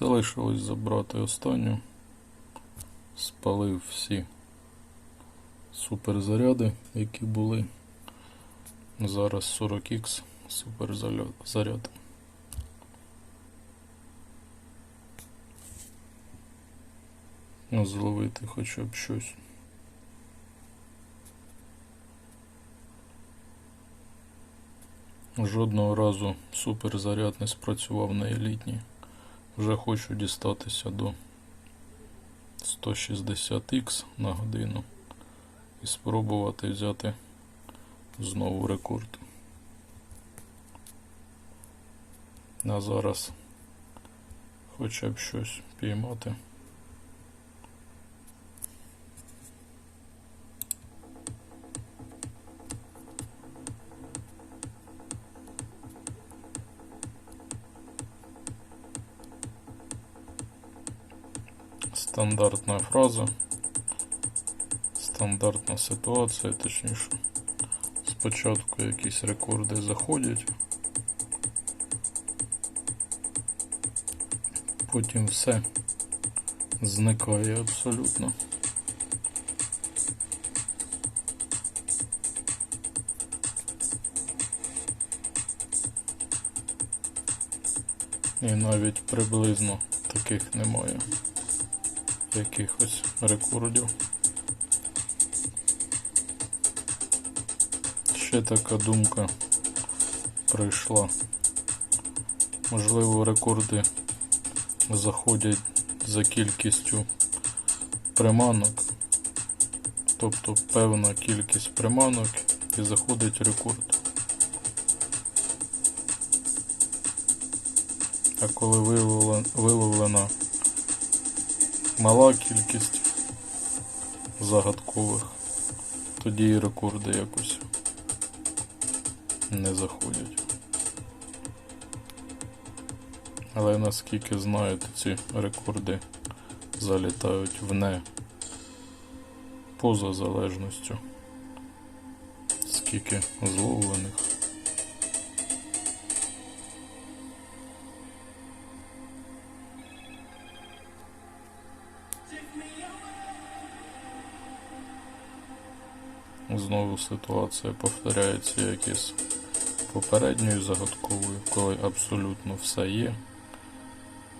Залишилось забрати останню. Спалив всі суперзаряди, які були. Зараз 40х суперзаряд. Зловити хоча б щось. Жодного разу суперзаряд не спрацював на елітній. Вже хочу дістатися до 160х на годину і спробувати взяти знову рекорд. А зараз хоча б щось піймати. Стандартна фраза. Стандартна ситуація, точніше. Спочатку якісь рекорди заходять. Потім все зникає абсолютно. І навіть приблизно таких немає якихось рекордів. Ще така думка прийшла. Можливо, рекорди заходять за кількістю приманок, тобто певна кількість приманок і заходить рекорд. А коли виловлена, мала кількість загадкових, тоді і рекорди якось не заходять. Але наскільки знаю, то ці рекорди залітають в не поза залежністю. Скільки зловлених. Знову ситуація повторяється як із попередньою загадковою, коли абсолютно все є,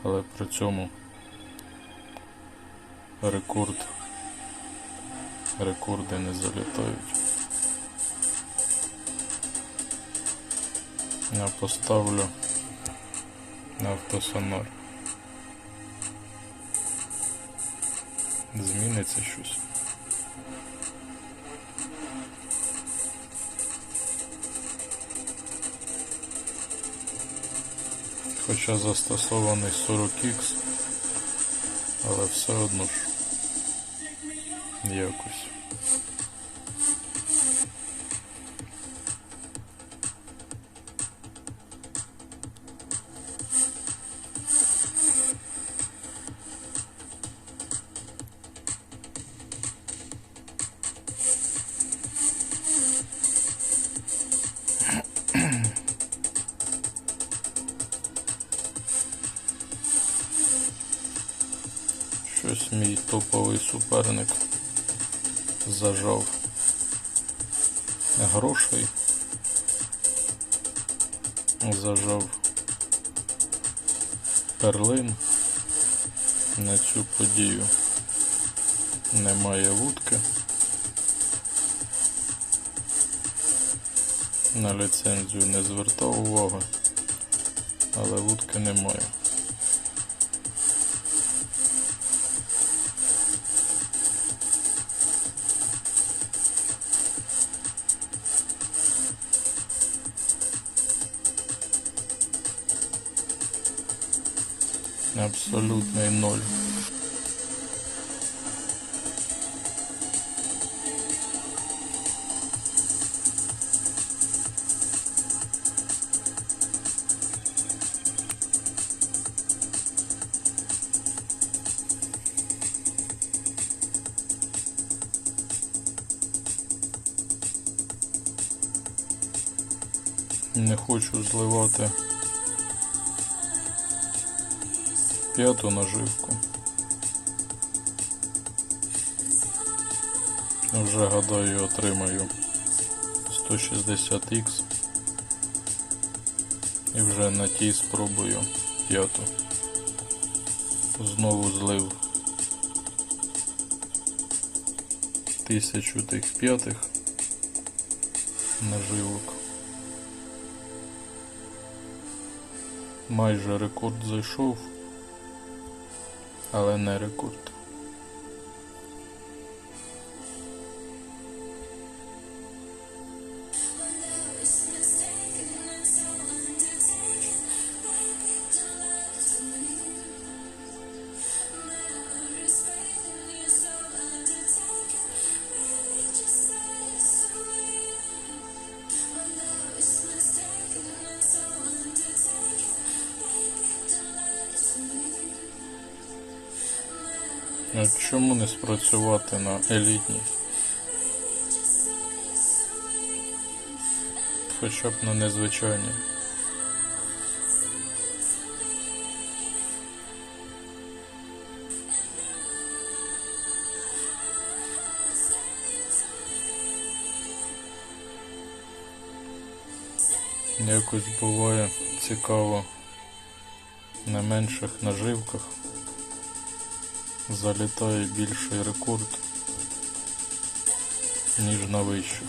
але при цьому рекорд, рекорди не залітають. Я поставлю на автосонар. Зміниться щось. Хоча застосований 40х, але все одно ж якось. Мій топовий суперник зажав грошей. Зажав перлин на цю подію. Немає вудки. На ліцензію не звертав уваги, але вудки немає. Не хочу зливати п'яту наживку. Вже гадаю отримаю 160х. І вже на тій спробую п'яту. Знову злив тисячу тих п'ятих наживок. Майже рекорд зайшов, але не рекорд. Чому не спрацювати на елітній? Хоча б на незвичайній. Якось буває цікаво на менших наживках залітає більший рекорд, ніж на вищих.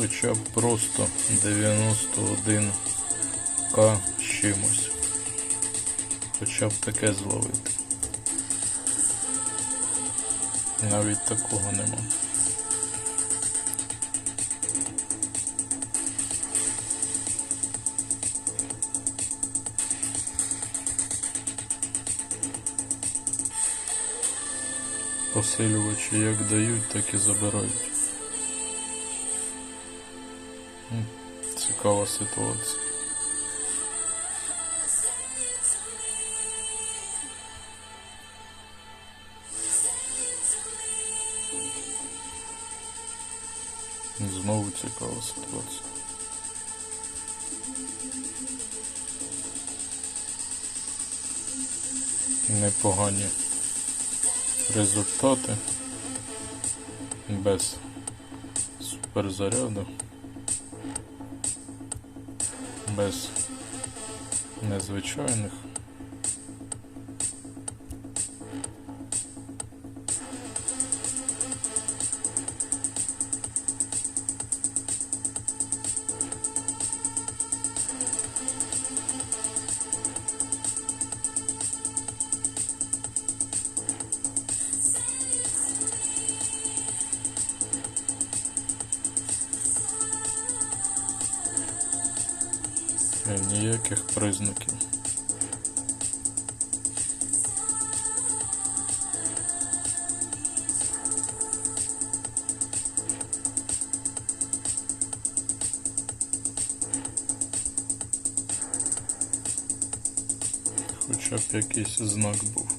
Хоча б просто 91к з чимось. Хоча б таке зловити. Навіть такого нема. Посилювачі як дають, так і забирають. Цікава ситуація. Знову цікава ситуація. Непогані результати без суперзаряду, без незвичайних. Ніяких признаків. Хоча б якийсь знак був.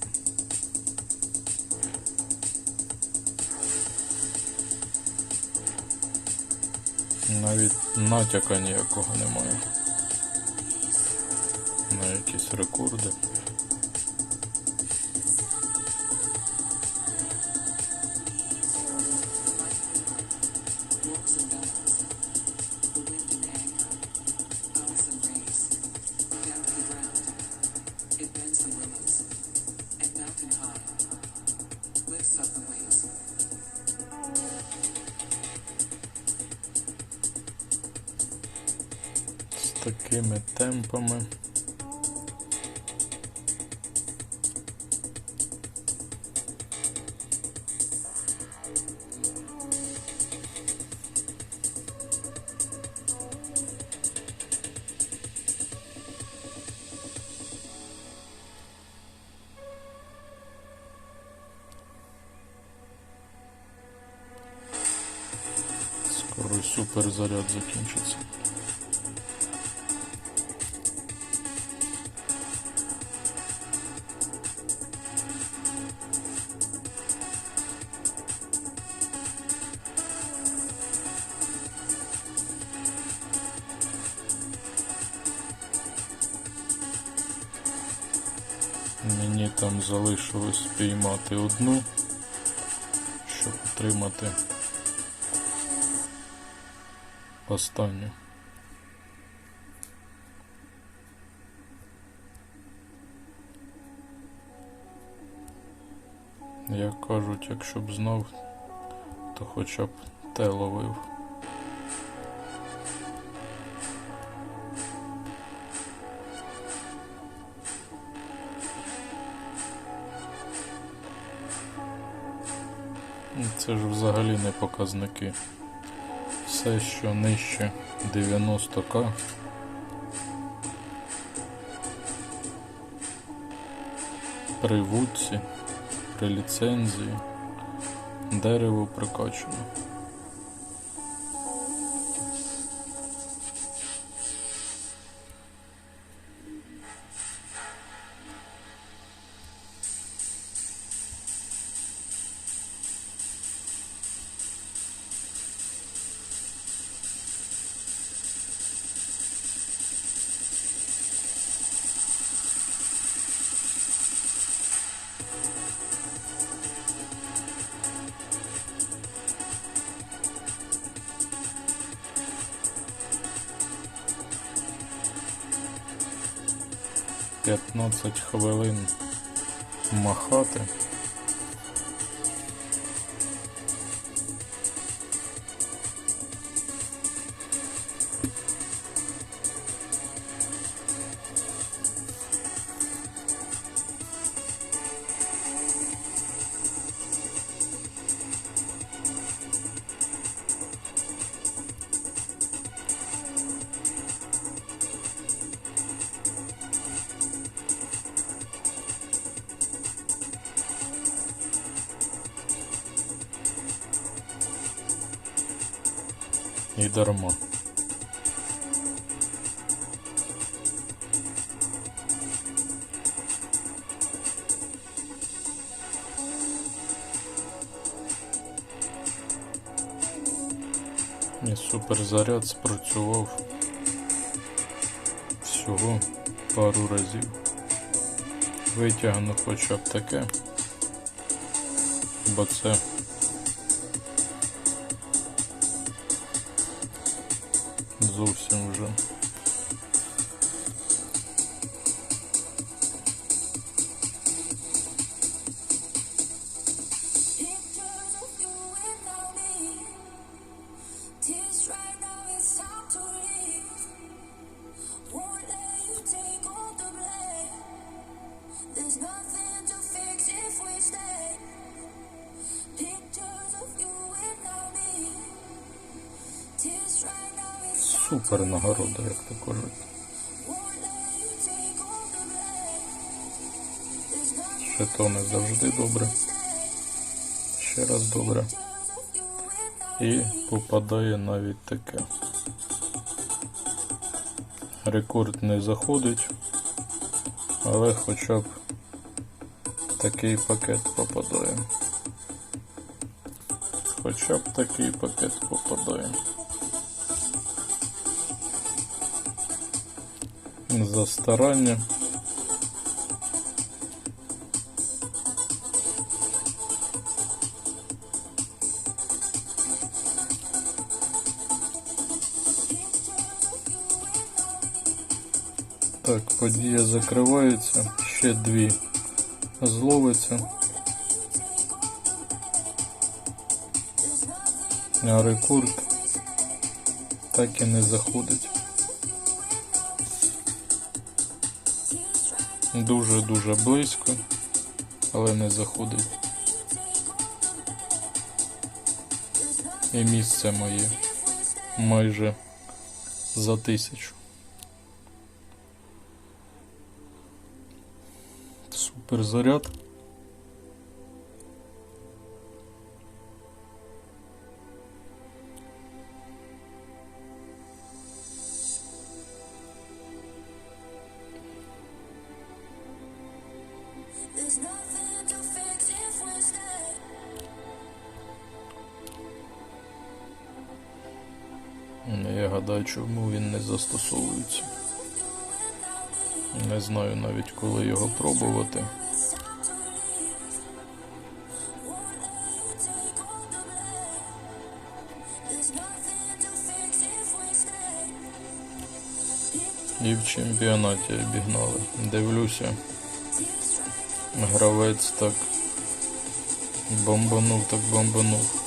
Навіть натяка ніякого немає. На якісь рекорди. Wolves and коли суперзаряд закінчиться. Мені там залишилось спіймати одну, щоб отримати останню. Як кажуть, якщо б знав, то хоча б те ловив. Це ж взагалі не показники все, що нижче 90к. При вудці, при ліцензії, дерево прикачуємо. 15 хвилин махати. І дарма. І суперзаряд спрацював всього пару разів. Витягну хоча б таке, бо це зовсім вже. Супер нагорода, як то кажуть. Жетони завжди добре. Ще раз добре. І попадає навіть таке. Рекорд не заходить, але хоча б такий пакет попадає. Хоча б такий пакет попадає. За старання. Так, подія закривається. Ще дві зловиться. А рекорд так і не заходить. Дуже-дуже близько, але не заходить. І місце моє майже за тисячу. Супер заряд. Гадаю, чому він не застосовується. Не знаю навіть коли його пробувати. І в чемпіонаті обігнали. Дивлюся. Гравець так бомбанув, так бомбанув.